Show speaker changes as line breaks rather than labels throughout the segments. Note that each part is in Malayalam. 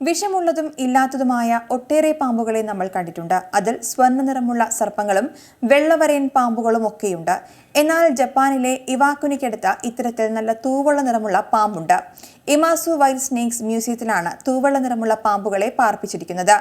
വിഷമുള്ളതും ഇല്ലാത്തതുമായ ഒട്ടേറെ പാമ്പുകളെ നമ്മൾ കണ്ടിട്ടുണ്ട്. അതിൽ സ്വർണ നിറമുള്ള സർപ്പങ്ങളും വെള്ളവരയൻ പാമ്പുകളും ഒക്കെയുണ്ട്. എന്നാൽ ജപ്പാനിലെ ഇവാക്കുനിക്കടുത്ത ഇത്തരത്തിൽ നല്ല തൂവള്ള നിറമുള്ള പാമ്പുണ്ട്. ഇമാസു വൈൽഡ് സ്നേക്സ് മ്യൂസിയത്തിലാണ് തൂവള്ള നിറമുള്ള പാമ്പുകളെ പാർപ്പിച്ചിരിക്കുന്നത്.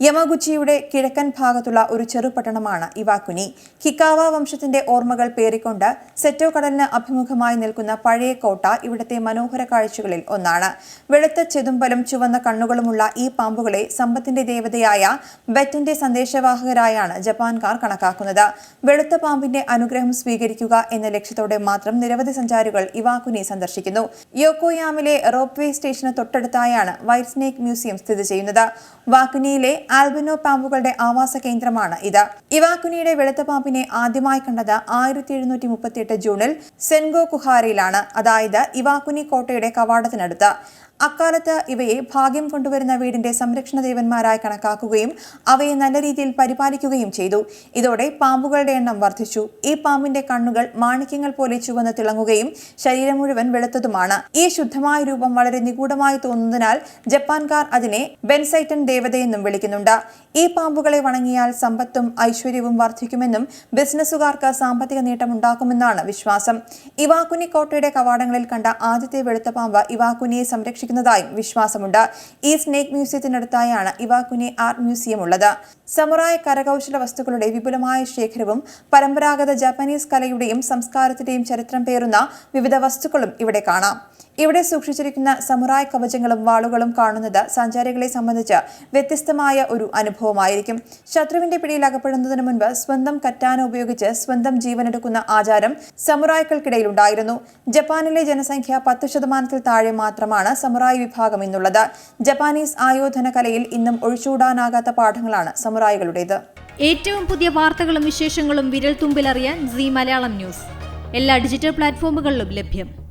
യമഗുച്ചിയുടെ കിഴക്കൻ ഭാഗത്തുള്ള ഒരു ചെറുപട്ടണമാണ് ഇവാക്കുനി കിക്കാവ വംശത്തിന്റെ ഓർമ്മകൾ പേറിക്കൊണ്ട് സെറ്റോ കടലിന് അഭിമുഖമായി നിൽക്കുന്ന പഴയ കോട്ട ഇവിടുത്തെ മനോഹര കാഴ്ചകളിൽ ഒന്നാണ്. വെളുത്ത ചെതുമ്പലും ചുവന്ന കണ്ണുകളുമുള്ള ഈ പാമ്പുകളെ സമ്പത്തിന്റെ ദേവതയായ ബെറ്റന്റെ സന്ദേശവാഹകരായാണ് ജപ്പാൻകാർ കണക്കാക്കുന്നത്. വെളുത്ത പാമ്പിന്റെ അനുഗ്രഹം സ്വീകരിക്കുക എന്ന ലക്ഷ്യത്തോടെ മാത്രം നിരവധി സഞ്ചാരികൾ ഇവാക്കുനി സന്ദർശിക്കുന്നു. യോക്കോയാമിലെ റോപ്പ് വേ സ്റ്റേഷന് തൊട്ടടുത്തായാണ് വൈറ്റ് സ്നേക്ക് മ്യൂസിയം സ്ഥിതി ചെയ്യുന്നത്. വാക്കുനിയിലെ ആൽബിനോ പാമ്പുകളുടെ ആവാസ കേന്ദ്രമാണ് ഇത്. ഇവാക്കുനിയുടെ വെളുത്ത പാമ്പിനെ ആദ്യമായി കണ്ടത് ആയിരത്തി എഴുന്നൂറ്റി മുപ്പത്തിയെട്ട് ജൂണിൽ സെൻഗോ കുഹാരയിലാണ്. അതായത് ഇവാക്കുനി കോട്ടയുടെ കവാടത്തിനടുത്ത്. അക്കാലത്ത് ഇവയെ ഭാഗ്യം കൊണ്ടുവരുന്ന വീടിന്റെ സംരക്ഷണ ദേവന്മാരായി കണക്കാക്കുകയും അവയെ നല്ല രീതിയിൽ പരിപാലിക്കുകയും ചെയ്തു. ഇതോടെ പാമ്പുകളുടെ എണ്ണം വർദ്ധിച്ചു. ഈ പാമ്പിന്റെ കണ്ണുകൾ മാണിക്യങ്ങൾ പോലെ ചുവന്ന് തിളങ്ങുകയും ശരീരം മുഴുവൻ വെളുത്തതുമാണ്. ഈ ശുദ്ധമായ രൂപം വളരെ നിഗൂഢമായി തോന്നുന്നതിനാൽ ജപ്പാൻകാർ അതിനെ ബെൻസൈറ്റൻ ദേവതയെന്നും വിളിക്കുന്നുണ്ട്. ഈ പാമ്പുകളെ വണങ്ങിയാൽ സമ്പത്തും ഐശ്വര്യവും വർദ്ധിക്കുമെന്നും ബിസിനസ്സുകാർക്ക് സാമ്പത്തിക നേട്ടമുണ്ടാക്കുമെന്നാണ് വിശ്വാസം. ഇവാക്കുനി കോട്ടയുടെ കവാടങ്ങളിൽ കണ്ട ആദ്യത്തെ വെളുത്ത പാമ്പ് ഇവാക്കുനിയെ സംരക്ഷിക്കുന്നതായും വിശ്വാസമുണ്ട്. ഈ സ്നേക്ക് മ്യൂസിയത്തിനടുത്തായാണ് ഇവാക്കുനെ ആർട്ട് മ്യൂസിയം ഉള്ളത്. സമുറായ കരകൗശല വസ്തുക്കളുടെ വിപുലമായ ശേഖരവും പരമ്പരാഗത ജാപ്പനീസ് കലയുടെയും സംസ്കാരത്തിന്റെയും ചരിത്രം പേറുന്ന വിവിധ വസ്തുക്കളും ഇവിടെ കാണാം. ഇവിടെ സൂക്ഷിച്ചിരിക്കുന്ന സമുറായ് കവചങ്ങളും വാളുകളും കാണുന്നത് സഞ്ചാരികളെ സംബന്ധിച്ച് വ്യത്യസ്തമായ ഒരു അനുഭവമായിരിക്കും. ശത്രുവിന്റെ പിടിയിൽ അകപ്പെടുന്നതിന് മുൻപ് സ്വന്തം കറ്റാന ഉപയോഗിച്ച് സ്വന്തം ജീവനെടുക്കുന്ന ആചാരം സമുറായ്ക്കൾക്കിടയിൽ ഉണ്ടായിരുന്നു. ജപ്പാനിലെ ജനസംഖ്യ പത്ത് ശതമാനത്തിൽ താഴെ മാത്രമാണ് സമുറായ് വിഭാഗം ഇന്നുള്ളത് ജപ്പാനീസ് ആയോധന കലയിൽ ഇന്നും ഒഴിച്ചുകൂടാനാകാത്ത പാഠങ്ങളാണ് സമുറായികളുടേത്.
ഏറ്റവും പുതിയ വാർത്തകളും വിശേഷങ്ങളും വിരൽ തുമ്പിലറിയാൻ സി മലയാളം ന്യൂസ്. എല്ലാ ഡിജിറ്റൽ പ്ലാറ്റ്ഫോമുകളിലും ലഭ്യം.